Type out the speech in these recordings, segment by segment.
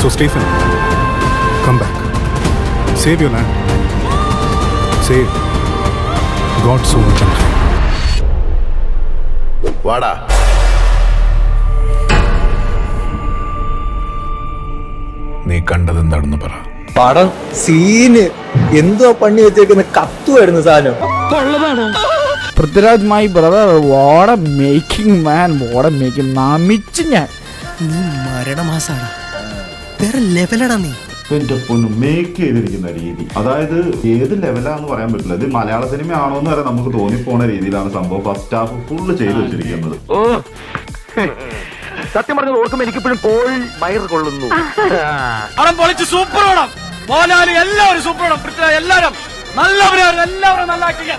So, Stephen, come back. Save your land. Save God's own country. വാടാ. നീ കണ്ടത് എന്താണെന്ന് പറ. പടം സീന് എന്തോ പണി വെച്ചേക്കുന്ന കത്തുമായിരുന്നു സാധനം. Prithviraj my brother what a making man what a making നമിച്ച് ഞാൻ. നീ മരണമാസാണ്. വേറെ ലെവലടാ നീ. എന്റെ പൊന്നു മേക്ക് ചെയ്തിരിക്കുന്ന രീതി. അതായത് ഏത് ലെവലാന്ന് പറയാൻ പറ്റില്ല. ഇത് മലയാള സിനിമ ആണോ എന്ന് വരെ നമുക്ക് തോന്നിപ്പോണ രീതിയിലാണ് സംഭവം. ഫസ്റ്റ് ഹാഫ് ഫുള്ള് ചെയ്തു വെച്ചിരിക്കുന്നത്. സത്യം പറഞ്ഞത് ഓർക്കുമ്പോ എനിക്കിപ്പോഴും പോൾ വയർ കൊള്ളുന്നു. പടം പൊളിച്ച് സൂപ്പർ പടം മോഹൻലാൽ എല്ലാവരും സൂപ്പർ പടം എല്ലാവരും നല്ലവരും എല്ലാവരും നല്ല ആക്ടിങ്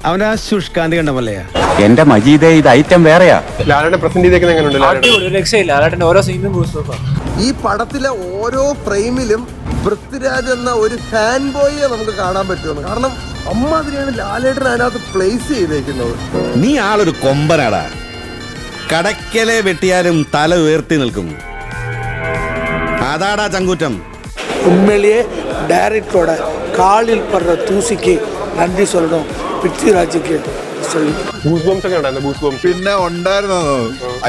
എന്താലേ അവനാ ശുഷ്കാന്തി കണ്ടമല്ലയാ എന്റെ മജീദേ ഇത് ഐറ്റം വേറെയാ ഈ പടത്തിലെ ഓരോ ഫ്രെയിമിലും പൃഥ്വിരാജ് എന്ന ഒരു ഫാൻ ബോയിയെ നമുക്ക് കാണാൻ പറ്റുമെന്ന് കാരണം അമ്മാതിരിയാണ് ലാലേട്ടൻ അതിനകത്ത് പ്ലേസ് ചെയ്തേക്കുന്നത് നീ ആളൊരു കൊമ്പനാടാ കടക്കലെ വെട്ടിയാലും തല ഉയർത്തി നിൽക്കും അതാടാ ചങ്കൂറ്റം உண்மையிலேயே டைரக்டரோட காலில் படுற தூசிக்கு நன்றி சொல்லணும் പൃഥ്വിരാജൊക്കെ പിന്നെ ഉണ്ടായിരുന്നു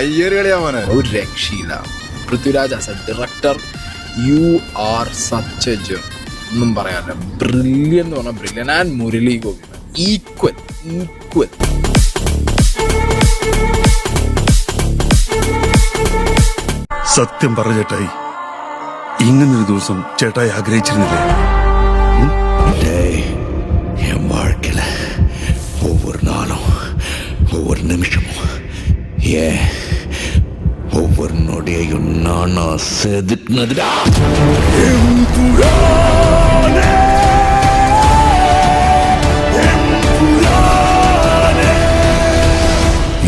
അയ്യർ കളിയാ മോനെ. ഒരു രക്ഷയില്ല. Prithviraj as a director you are such a gem ഒന്നും പറയാനില്ല. ബ്രില്യൻ എന്ന് പറഞ്ഞാൽ brilliant and Murali Gopy equal equal സത്യം പറഞ്ഞ ചേട്ടായി ഇങ്ങനൊരു ദിവസം ചേട്ടായി ആഗ്രഹിച്ചിരുന്നില്ലേ? ஒவ்வொரு நிமிஷமும் ஏன் ஒவ்வொரு நொடியையும் நானா செதுக்குனதுடா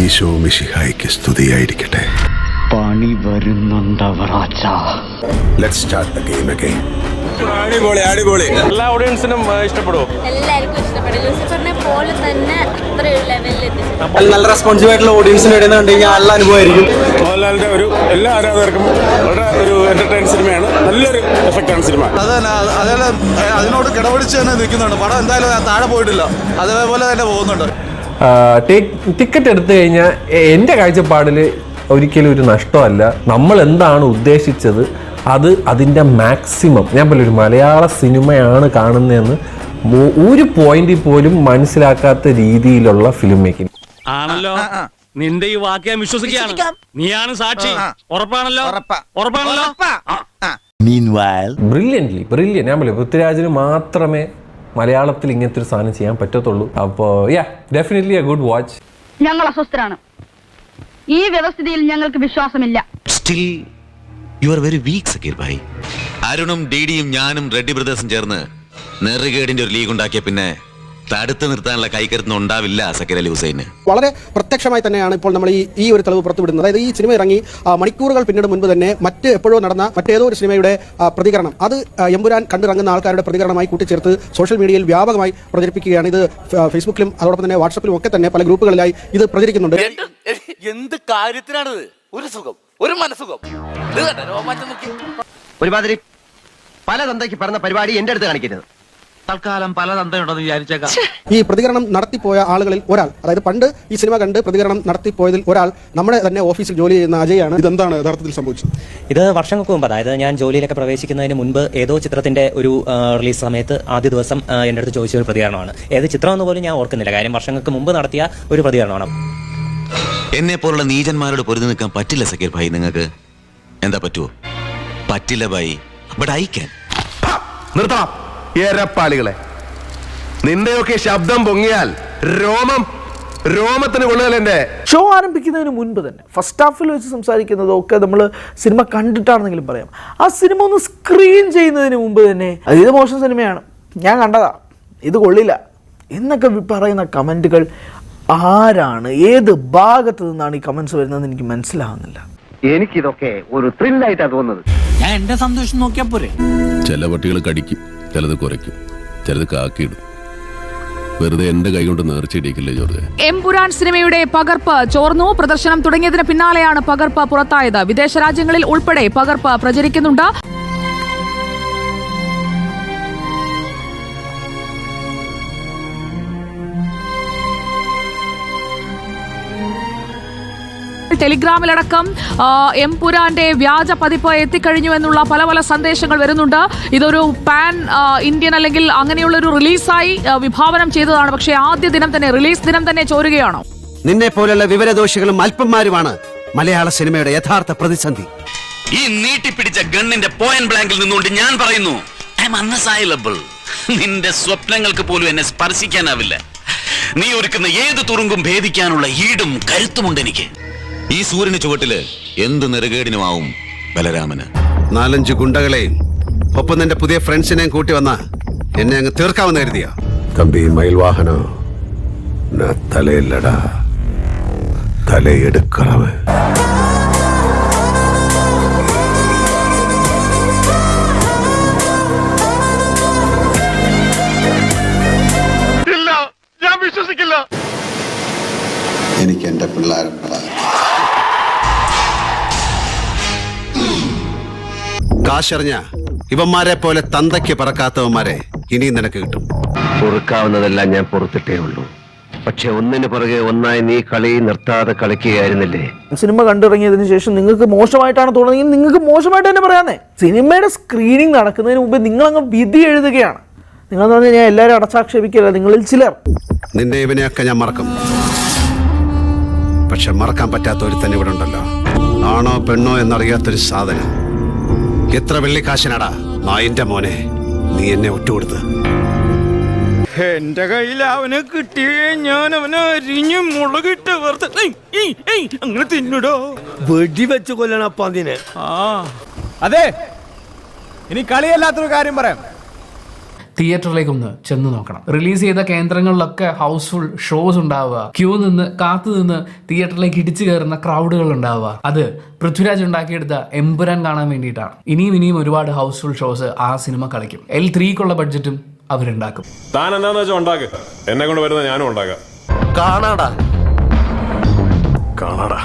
ഈശോ മിശിഹായിക്ക് സ്തുതിയായിരിക്കട്ടെ പണി വരുന്നുണ്ടവറാച്ച let start the game again അടിപൊളി അടിപൊളി. എല്ലാ ഓഡിയൻസിനും ഇഷ്ടപ്പെടുമോ എല്ലാവർക്കും ഇഷ്ടപ്പെട്ടു. ലൂസിഫറിനെ പോലെ തന്നെ അത്ര ലെവലിൽ നല്ല റെസ്പോൺസീവ് ആയിട്ടുള്ള ഓഡിയൻസിന് ഇടയിൽ കണ്ടു കഴിഞ്ഞാൽ നല്ല അനുഭവമായിരിക്കും. മോഹൻലാലിന്റെ ഒരു എല്ലാ ആരാധകർക്കും വളരെ ഒരു എന്റർടൈൻ സിനിമയാണ് നല്ലൊരു എഫക്റ്റാണ് സിനിമ അതേപോലെ അതിനോട് കിടപിടിച്ച് തന്നെ നിൽക്കുന്നുണ്ട്. പടം എന്തായാലും താഴെ പോയിട്ടില്ല. അതേപോലെ തന്നെ പോകുന്നുണ്ട്. ടിക്കറ്റ് എടുത്തു കഴിഞ്ഞാൽ എന്റെ കാഴ്ചപ്പാടിൽ ഒരിക്കലും ഒരു നഷ്ടമല്ല. നമ്മൾ എന്താണ് ഉദ്ദേശിച്ചത്? അത് അതിന്റെ മാക്സിമം. ഞാൻ പറയും ഒരു മലയാള സിനിമയാണ് കാണുന്നതെന്ന് ഒരു പോയിന്റിൽ പോലും മനസ്സിലാക്കാത്ത രീതിയിലുള്ള ഫിലിം മേക്കിംഗ് ആണല്ലോ. നിന്റെ ഈ വാക്ക് ഞാൻ വിശ്വസിക്കുകയാണ്. നീയാണ് സാക്ഷി. ഉറപ്പാണല്ലോ? ഉറപ്പാണല്ലോ? ബ്രില്യന്റ്ലി ബ്രില്യൻ ഞാൻ പറയും പൃഥ്വിരാജിന് മാത്രമേ മലയാളത്തിൽ ഇങ്ങനത്തെ ഒരു സാധനം ചെയ്യാൻ പറ്റത്തുള്ളൂ. അപ്പോൾ yeah definitely a good watch ഞങ്ങൾ അസ്വസ്ഥരാണ്. ഈ വ്യവസ്ഥിതിയിൽ ഞങ്ങൾക്ക് വിശ്വാസമില്ല. Still you are very weak Zakir bhai അരുണും ഡിഡിയും ഞാനും റെഡ്ഡി ബ്രദേഴ്സും ചേർന്ന് നെറുകേടിന്റെ ഒരു ലീഗ് ഉണ്ടാക്കിയ പിന്നെ തടുത്തു നിർത്താനുള്ള കൈകരുത്തൊന്നും ഉണ്ടാവില്ല സക്കീർ അലി ഹുസൈന്. വളരെ പ്രത്യക്ഷമായി തന്നെയാണ് ഇപ്പോൾ നമ്മൾ ഈ ഈ ഒരു തെളിവ് പുറത്തുവിടുന്നത്. അതായത് ഈ സിനിമ ഇറങ്ങി മണിക്കൂറുകൾ പിന്നീട് മുൻപ് തന്നെ മറ്റ് എപ്പോഴോ നടന്ന മറ്റേതോ ഒരു സിനിമയുടെ പ്രതികരണം. അത് എമ്പുരാൻ കണ്ടിറങ്ങുന്ന ആൾക്കാരുടെ പ്രതികരണമായി കൂട്ടിച്ചേർത്ത് സോഷ്യൽ മീഡിയയിൽ വ്യാപകമായി പ്രചരിപ്പിക്കുകയാണ്. ഇത് ഫേസ്ബുക്കിലും അതോടൊപ്പം തന്നെ വാട്സപ്പിലും ഒക്കെ തന്നെ പല ഗ്രൂപ്പുകളിലായി ഇത് പ്രചരിക്കുന്നുണ്ട്. എന്ത് കാര്യത്തിനാണിത്? ഒരു സുഖം. ഒരു മനസ്സുഖം. ഇത് കണ്ടോ, നോക്കി. ഒരുമാതിരി പല തന്തയ്ക്ക് പറഞ്ഞ പരിപാടി എന്റെ അടുത്ത് കാണിക്കരുത്. തൽക്കാലം പല തന്തയുണ്ടെന്ന് വിചാരിച്ചേക്കാം. ഈ പ്രതികരണം നടത്തിപ്പോയ ആളുകളിൽ ഒരാൾ അതായത് പണ്ട് ഈ സിനിമ കണ്ട് പ്രതികരണം നടത്തിപ്പോയതിൽ ഒരാൾ നമ്മുടെ തന്നെ ഓഫീസിൽ ജോലി ചെയ്യുന്ന അജയാണ്. ഇതെന്താണ് യഥാർത്ഥത്തിൽ സംഭവിച്ചത്? ഇത് വർഷങ്ങൾക്ക് മുമ്പ് അതായത് ഞാൻ ജോലിയിലൊക്കെ പ്രവേശിക്കുന്നതിന് മുൻപ് ഏതോ ചിത്രത്തിന്റെ ഒരു റിലീസ് സമയത്ത് ആദ്യ ദിവസം എന്റെ എന്റെ അടുത്ത് ചോദിച്ച ഒരു പ്രതികരണമാണ്. ഏത് ചിത്രം എന്ന് പോലും ഞാൻ ഓർക്കുന്നില്ല. കാര്യം വർഷങ്ങൾക്ക് മുമ്പ് നടത്തിയ ഒരു പ്രതികരണമാണ്. എന്നെ പോലുള്ള നീചന്മാരോട് പൊരുതി നിൽക്കാൻ പറ്റില്ല സക്കീർ ഭായി. നിങ്ങൾക്ക് എന്താ പറ്റുമോ പറ്റില്ല ഭായി. ബട്ട് ഐ ക്യാൻ നിർത്തണം. ഏരപ്പാളികളെ. നിന്റെയൊക്കെ ശബ്ദം പൊങ്ങിയാൽ രോമം രോമത്തിന് കൊള്ളുകയല്ലേ ഷോ ആരംഭിക്കുന്നതിന് മുൻപ് തന്നെ ഫസ്റ്റ് ഹാഫിൽ വെച്ച് സംസാരിക്കുന്നതും ഒക്കെ നമ്മൾ സിനിമ കണ്ടിട്ടാണെന്നെങ്കിലും പറയാം. ആ സിനിമ ഒന്ന് സ്ക്രീൻ ചെയ്യുന്നതിന് മുമ്പ് തന്നെ അത് ഇത് മോശം സിനിമയാണ്. ഞാൻ കണ്ടതാ. ഇത് കൊള്ളില്ല. എന്നൊക്കെ പറയുന്ന കമന്റുകൾ ആരാണ്? ഏത് ഭാഗത്ത് നിന്നാണ് ഈ കമന്റ്സ് വരുന്നതെന്ന് എനിക്ക് മനസ്സിലാവുന്നില്ല. എനിക്കിതൊക്കെ ഒരു ത്രില്ലായിട്ടാ തോന്നുന്നത്. ഞാൻ എന്റെ സന്തോഷം നോക്കിയാ പോരെ. ചില പട്ടികൾ കടിക്കും ചിലത് കുറയ്ക്കും ചിലത് കാക്കിയിടും. വെറുതെ എന്റെ കൈ കൊണ്ട് നേർച്ചയിടിക്കില്ലേ ജോർജ് എംപുരാൻ സിനിമയുടെ പകർപ്പ് ചോർന്നു. പ്രദർശനം തുടങ്ങിയതിന് പിന്നാലെയാണ് പകർപ്പ് പുറത്തായത്. വിദേശ രാജ്യങ്ങളിൽ ഉൾപ്പെടെ പകർപ്പ് പ്രചരിക്കുന്നുണ്ട്. ടെലിഗ്രാമിലടക്കം എം പുരാന്റെ വ്യാജ പതിപ്പ് എത്തിക്കഴിഞ്ഞു എന്നുള്ള പല പല സന്ദേശങ്ങൾ വരുന്നുണ്ട്. ഇതൊരു പാൻ ഇന്ത്യൻ അല്ലെങ്കിൽ അങ്ങനെയുള്ള ഒരു റിലീസായി വിഭാവനം ചെയ്തതാണ്. പക്ഷേ ആദ്യ ദിനം തന്നെ റിലീസ് ദിനം തന്നെ ചോരുകയാണോ? നിന്നെ പോലെയുള്ള വിവരദോഷികളും അല്പന്മാരുമാണ് മലയാള സിനിമയുടെ യഥാർത്ഥ പ്രതിസന്ധി. ഈ നീട്ടിപ്പിടിച്ച ഗണ്ണിന്റെ പോയിന്റ് ബ്ലാങ്കിൽ നിന്നുകൊണ്ട് ഞാൻ പറയുന്നു ഐ എം നിന്റെ സ്വപ്നങ്ങൾക്ക് പോലും എന്നെ സ്പർശിക്കാനാവില്ല. നീ ഒരുക്കുന്ന ഏത് തുറുങ്കും ഭേദിക്കാനുള്ള ഈടും കരുത്തുമുണ്ട് എനിക്ക് ഈ സൂര്യന് ചുവട്ടിൽ എന്ത് നെറുകേടിനുമാവും ബലരാമന്? നാലഞ്ച് ഗുണ്ടകളെയും ഒപ്പം നിന്റെ പുതിയ ഫ്രണ്ട്സിനെയും കൂട്ടി വന്ന എന്നെ അങ്ങ് തീർക്കാമെന്ന് കരുതിയോ? തമ്പി മയിൽവാഹനോ. തലയില്ലടാ. തലയെടുക്കളവ്. എനിക്ക് എന്റെ പിള്ളേരുള്ളതാണ് കാശറിഞ്ഞ ഇവന്മാരെ പോലെ തന്തയ്ക്ക് പറക്കാത്തവന്മാരെ ഇനിയും നിനക്ക് കിട്ടും. പൊറുക്കാവുന്നതെല്ലാം ഞാൻ പൊറത്തിട്ടേ ഉള്ളൂ. പക്ഷെ ഒന്നിനു പുറകെ ഒന്നായി നീ കളി നിർത്താതെ കളിക്കുകയായിരുന്നില്ലേ? സിനിമ കണ്ടിറങ്ങിയതിന് ശേഷം നിങ്ങൾക്ക് മോശമായിട്ടാണ് തോന്നുന്നത്. നിങ്ങൾക്ക് മോശമായിട്ട് തന്നെ പറയാന്നേ. സിനിമയുടെ സ്ക്രീനിങ് നടക്കുന്നതിന് മുമ്പ് നിങ്ങൾ അങ്ങ് വിധി എഴുതുകയാണ്. നിങ്ങൾ പറഞ്ഞാൽ ഞാൻ എല്ലാവരും അടച്ചാക്ഷേപിക്കല്ല നിങ്ങളിൽ ചിലർ. നിന്റെ ഇവനെയൊക്കെ ഞാൻ മറക്കും. പക്ഷെ മറക്കാൻ പറ്റാത്ത ഒരു തന്നെ ഇവിടെ ഉണ്ടല്ലോ. ആണോ പെണ്ണോ എന്നറിയാത്തൊരു സാധനം. എത്ര വെള്ളിക്കാശനാടാ നായിന്റെ മോനെ നീ എന്നെ ഒറ്റുകൊടുത്ത്. എന്റെ കയ്യിൽ അവനെ കിട്ടിയേ ഞാൻ അവനെ അരിഞ്ഞു മുളകിട്ട് വെറുതെ ഏയ്, ഏയ്, ഏയ്, അങ്ങനെ തിന്നിടോ? വെടി വെച്ച് കൊല്ലണം അപ്പൊ അതിനെ ആ. അതെ ഇനി കളിയല്ലാത്തൊരു കാര്യം പറയാം. തിയേറ്ററിലേക്ക് ഒന്ന് ചെന്ന് നോക്കണം. റിലീസ് ചെയ്ത കേന്ദ്രങ്ങളിലൊക്കെ ഹൗസ്ഫുൾ ഷോസ് ഉണ്ടാവുക. ക്യൂ നിന്ന് കാത്തു നിന്ന് തിയേറ്ററിലേക്ക് ഇടിച്ചു കയറുന്ന ക്രൗഡുകൾ ഉണ്ടാവുക. അത് പൃഥ്വിരാജ് ഉണ്ടാക്കിയെടുത്ത എമ്പുരാൻ കാണാൻ വേണ്ടിയിട്ടാണ്. ഇനിയും ഇനിയും ഒരുപാട് ഹൗസ്ഫുൾ ഷോസ് ആ സിനിമ കളിക്കും. എൽ ത്രീക്കുള്ള ബഡ്ജറ്റും അവരുണ്ടാക്കും. താൻ എന്താന്ന് വെച്ചാൽ ഉണ്ടാക്കുക എന്നെ കൊണ്ട് വരുന്ന ഞാനും ഉണ്ടാക്കാം. കാണാടാ. കാണാടാ.